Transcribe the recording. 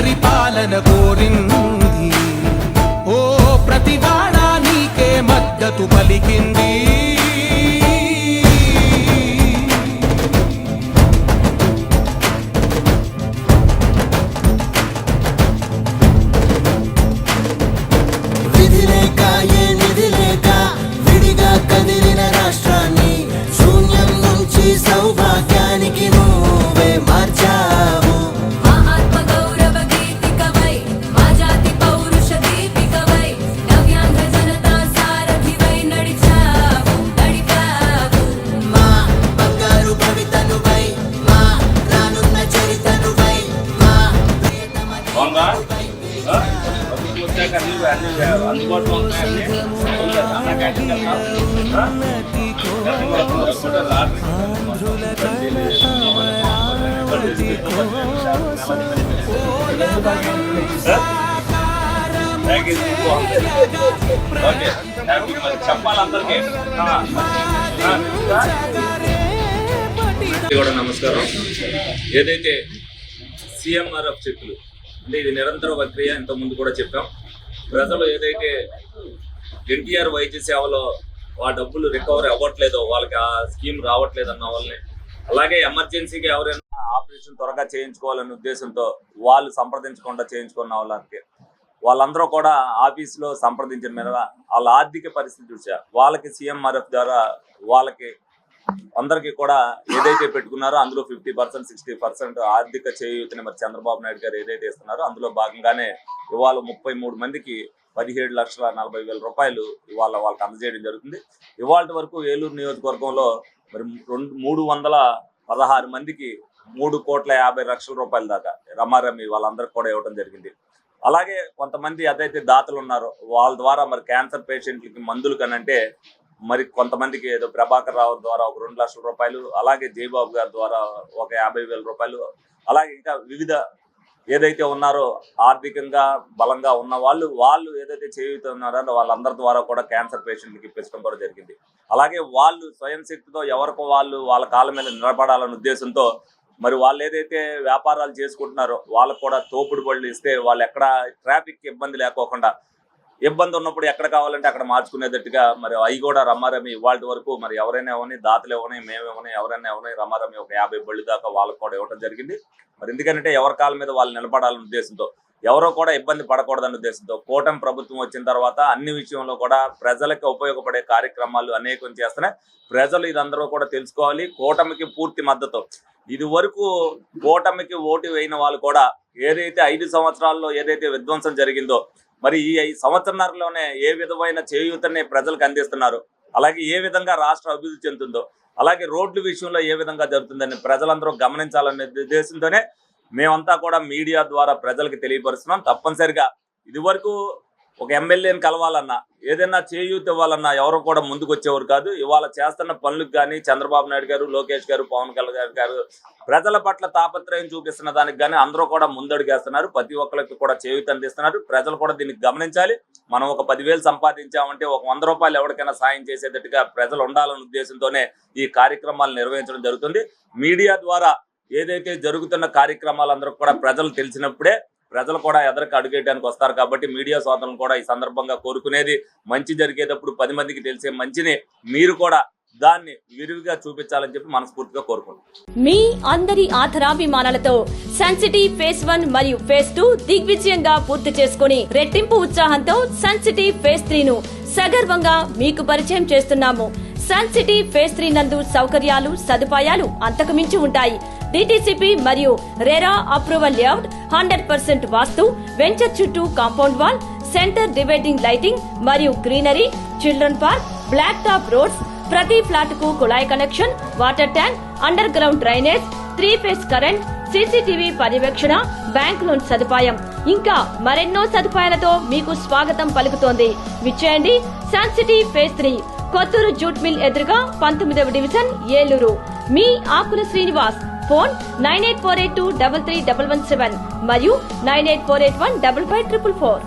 పరిపాలన అందరికీ కూడా నమస్కారం. ఏదైతే సిఎంఆర్ఎఫ్ చెక్కులు అంటే ఇది నిరంతర ప్రక్రియ ఇంతకుముందు ముందు కూడా చెప్పాం. ప్రజలు ఏదైతే ఎన్టీఆర్ వైద్య సేవలో ఆ డబ్బులు రికవరీ అవ్వట్లేదో వాళ్ళకి ఆ స్కీమ్ రావట్లేదు అన్న వాళ్ళని. అలాగే ఎమర్జెన్సీకి ఎవరైనా ఆపరేషన్ త్వరగా చేయించుకోవాలనే ఉద్దేశంతో వాళ్ళు సంప్రదించకుండా చేయించుకున్న వాళ్ళకి. వాళ్ళందరూ కూడా ఆఫీసులో సంప్రదించిన మీద వాళ్ళ ఆర్థిక పరిస్థితి చూసా. వాళ్ళకి సీఎంఆర్ఎఫ్ ద్వారా వాళ్ళకి అందరికీ కూడా ఏదైతే పెట్టుకున్నారో అందులో ఫిఫ్టీ పర్సెంట్ సిక్స్టీ పర్సెంట్ ఆర్థిక చేయూతని మరి చంద్రబాబు నాయుడు గారు ఏదైతే ఇస్తున్నారో అందులో భాగంగానే ఇవాళ ముప్పై మూడు మందికి పదిహేడు లక్షల నలభై వేల రూపాయలు ఇవాళ వాళ్ళకి అందజేయడం జరుగుతుంది. ఇవాళ వరకు ఏలూరు నియోజకవర్గంలో మరి రెండు మూడు వందల పదహారు మందికి మూడు కోట్ల యాభై లక్షల రూపాయల దాకా రమారమి వాళ్ళందరికీ కూడా ఇవ్వడం జరిగింది. అలాగే కొంతమంది ఏదైతే దాతలు ఉన్నారో వాళ్ళ ద్వారా మరి క్యాన్సర్ పేషెంట్లకి మందులు కనంటే మరి కొంతమందికి ఏదో ప్రభాకర్ రావు ద్వారా ఒక రెండు లక్షల రూపాయలు అలాగే జయబాబు గారి ద్వారా ఒక యాభై వేల రూపాయలు అలాగే ఇంకా వివిధ ఏదైతే ఉన్నారో ఆర్థికంగా బలంగా ఉన్న వాళ్ళు వాళ్ళు ఏదైతే చేయుతున్నారో వాళ్ళందరి ద్వారా కూడా క్యాన్సర్ పేషెంట్లకి ఇప్పించడం కూడా జరిగింది. అలాగే వాళ్ళు స్వయం శక్తితో ఎవరికో వాళ్ళు వాళ్ళ కాళ్ళ మీద నిలబడాలనే ఉద్దేశంతో మరి వాళ్ళు ఏదైతే వ్యాపారాలు చేసుకుంటున్నారో వాళ్ళకు కూడా తోపుడు బళ్ళు ఇస్తే వాళ్ళు ఎక్కడ ట్రాఫిక్ ఇబ్బంది లేకోకుండా ఇబ్బంది ఉన్నప్పుడు ఎక్కడ కావాలంటే అక్కడ మార్చుకునేటట్టుగా మరి అవి కూడా రమారమి ఇవాళ వరకు మరి ఎవరైనా ఇవ్వని దాతలు ఇవ్వని మేము ఇవ్వని ఎవరైనా ఇవ్వని రమారమి ఒక యాభై బళ్ళు దాకా వాళ్ళకు కూడా ఇవ్వడం జరిగింది. మరి ఎందుకంటే ఎవరి కాళ్ళ మీద వాళ్ళు నిలబడాలనే ఉద్దేశంతో ఎవరో కూడా ఇబ్బంది పడకూడదన్న ఉద్దేశంతో కూటమి ప్రభుత్వం వచ్చిన తర్వాత అన్ని విషయంలో కూడా ప్రజలకు ఉపయోగపడే కార్యక్రమాలు అనేకం చేస్తున్నాయి. ప్రజలు ఇదందరూ కూడా తెలుసుకోవాలి. కూటమికి పూర్తి మద్దతు. ఇది వరకు కూటమికి ఓటు వేయిన వాళ్ళు కూడా ఏదైతే ఐదు సంవత్సరాల్లో ఏదైతే విధ్వంసం జరిగిందో మరి ఈ సంవత్సరంలోనే ఏ విధమైన చేయూతని ప్రజలకు అందిస్తున్నారు? అలాగే ఏ విధంగా రాష్ట్ర అభివృద్ధి చెందుతుందో అలాగే రోడ్ల విషయంలో ఏ విధంగా జరుగుతుందని ప్రజలందరూ గమనించాలనే ఉద్దేశంతోనే మేమంతా కూడా మీడియా ద్వారా ప్రజలకు తెలియపరుస్తున్నాం. తప్పనిసరిగా ఇది వరకు ఒక ఎమ్మెల్యేని కలవాలన్నా ఏదైనా చేయూత ఇవ్వాలన్నా ఎవరు కూడా ముందుకు వచ్చేవారు కాదు. ఇవాళ చేస్తున్న పనులకు కానీ చంద్రబాబు నాయుడు గారు లోకేష్ గారు పవన్ కళ్యాణ్ గారు ప్రజల పట్ల తాపత్రయం చూపిస్తున్న దానికి కానీ అందరూ కూడా ముందడుగేస్తున్నారు. ప్రతి ఒక్కరికి కూడా చేయూత అందిస్తున్నారు. ప్రజలు కూడా దీన్ని గమనించాలి. మనం ఒక పదివేలు సంపాదించామంటే ఒక వంద రూపాయలు ఎవరికైనా సాయం చేసేటట్టుగా ప్రజలు ఉండాలనే ఉద్దేశంతోనే ఈ కార్యక్రమాలు నిర్వహించడం జరుగుతుంది. మీడియా ద్వారా ఏదైతే జరుగుతున్న కార్యక్రమాలందరూ కూడా ప్రజలు తెలిసినప్పుడే ప్రజలు కూడా ఎదరికి అడుగేయడానికి వస్తారు కాబట్టి మీడియా సోదరులు కూడా ఈ సందర్భంగా కోరుకునేది మంచి జరిగేటప్పుడు పది మందికి తెలిసే మంచిని మీరు కూడా దాన్ని విరివిగా చూపించాలని చెప్పి మనస్ఫూర్తిగా కోరుకుంటున్నాం. మీ అందరి ఆధరాభిమానాలతో సెన్సిటీ ఫేస్ వన్ మరియు ఫేస్ టూ దిగ్విజయంగా పూర్తి చేసుకుని రెట్టింపు ఉత్సాహంతో సెన్సిటీ ఫేస్ త్రీ ను సగర్వంగా మీకు పరిచయం చేస్తున్నాము. సన్ సిటీ ఫేస్ త్రీ నందు సౌకర్యాలు సదుపాయాలు అంతకుమించి ఉంటాయి. డిటిసిపి మరియు RERA approval layout hundred percent vastu venture చుట్టూ compound wall centre dividing lighting మరియు greenery children park black top roads ప్రతి ఫ్లాట్కు కుళాయి connection water tank underground drainage three phase current CCTV పర్యవేక్షణ బ్యాంక్ లోన్ సదుపాయం. ఇంకా మరెన్నో సదుపాయాలతో మీకు స్వాగతం పలుకుతోంది. విచ్చేయండి sun city phase three Kothuru jute mill ఎదురుగా పంతొమ్మిదవ డివిజన్ ఏలూరు. మీ Akula Srinivas phone nine eight four eight two double three double one seven మరియు nine eight four eight one double five triple four.